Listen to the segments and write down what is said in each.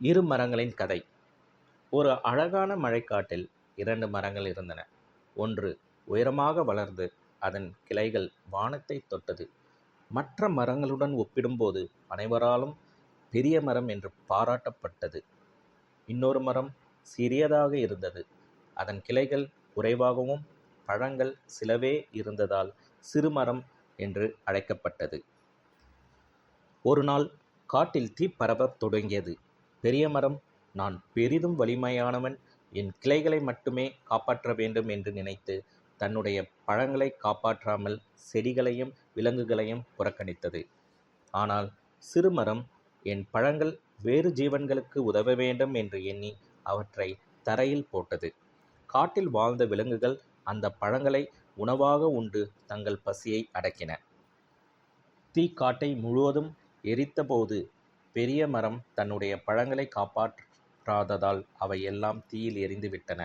இரு மரங்களின் கதை. ஒரு அழகான மழைக்காட்டில் இரண்டு மரங்கள் இருந்தன. ஒன்று உயரமாக வளர்ந்து அதன் கிளைகள் வானத்தை தொட்டது. மற்ற மரங்களுடன் ஒப்பிடும்போது அனைவராலும் பெரிய மரம் என்று பாராட்டப்பட்டது. இன்னொரு மரம் சிறியதாக இருந்தது. அதன் கிளைகள் குறைவாகவும் பழங்கள் சிலவே இருந்ததால் சிறுமரம் என்று அழைக்கப்பட்டது. ஒரு நாள் காட்டில் தீ பரவத் தொடங்கியது. பெரிய மரம் நான் பெரிதும் வலிமையானவன். என் கிளைகளை மட்டுமே காப்பாற்ற வேண்டும் என்று நினைத்து தன்னுடைய பழங்களை காப்பாற்றாமல் செடிகளையும் விலங்குகளையும் புறக்கணித்தது. ஆனால் சிறுமரம் என் பழங்கள் வேறு ஜீவன்களுக்கு உதவ வேண்டும் என்று எண்ணி அவற்றை தரையில் போட்டது. காட்டில் வாழ்ந்த விலங்குகள் அந்த பழங்களை உணவாக உண்டு தங்கள் பசியை அடக்கின. தீ காட்டை முழுவதும் எரித்தபோது பெரிய மரம் தன்னுடைய பழங்களை காப்பாற்றாததால் அவை எல்லாம் தீயில் எரிந்து விட்டன.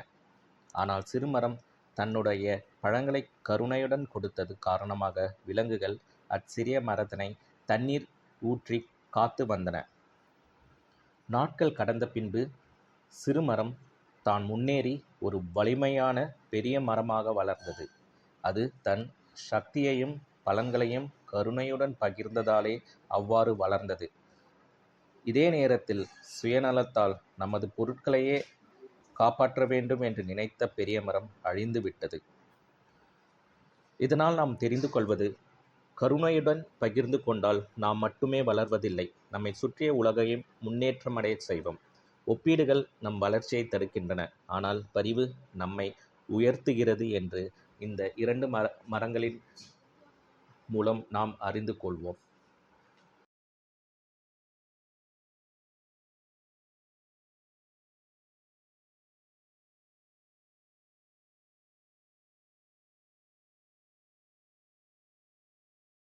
ஆனால் சிறுமரம் தன்னுடைய பழங்களை கருணையுடன் கொடுத்தது காரணமாக விலங்குகள் அச்சிறிய மரத்தினை தண்ணீர் ஊற்றி காத்து வந்தன. நாட்கள் கடந்த பின்பு சிறுமரம் தான் முன்னேறி ஒரு வலிமையான பெரிய மரமாக வளர்ந்தது. அது தன் சக்தியையும் பலன்களையும் கருணையுடன் பகிர்ந்ததாலே அவ்வாறு வளர்ந்தது. இதே நேரத்தில் சுயநலத்தால் நமது பொருட்களையே காப்பாற்ற வேண்டும் என்று நினைத்த பெரிய மரம் அழிந்து விட்டது. இதனால் நாம் தெரிந்து கொள்வது கருணையுடன் பகிர்ந்து கொண்டால் நாம் மட்டுமே வளர்வதில்லை. நம்மை சுற்றிய உலகையும் முன்னேற்றமடைய செய்வோம். ஒப்பீடுகள் நம் வளர்ச்சியை தடுக்கின்றன. ஆனால் பரிவு நம்மை உயர்த்துகிறது என்று இந்த இரண்டு மர மரங்களின் மூலம் நாம் அறிந்து கொள்வோம்.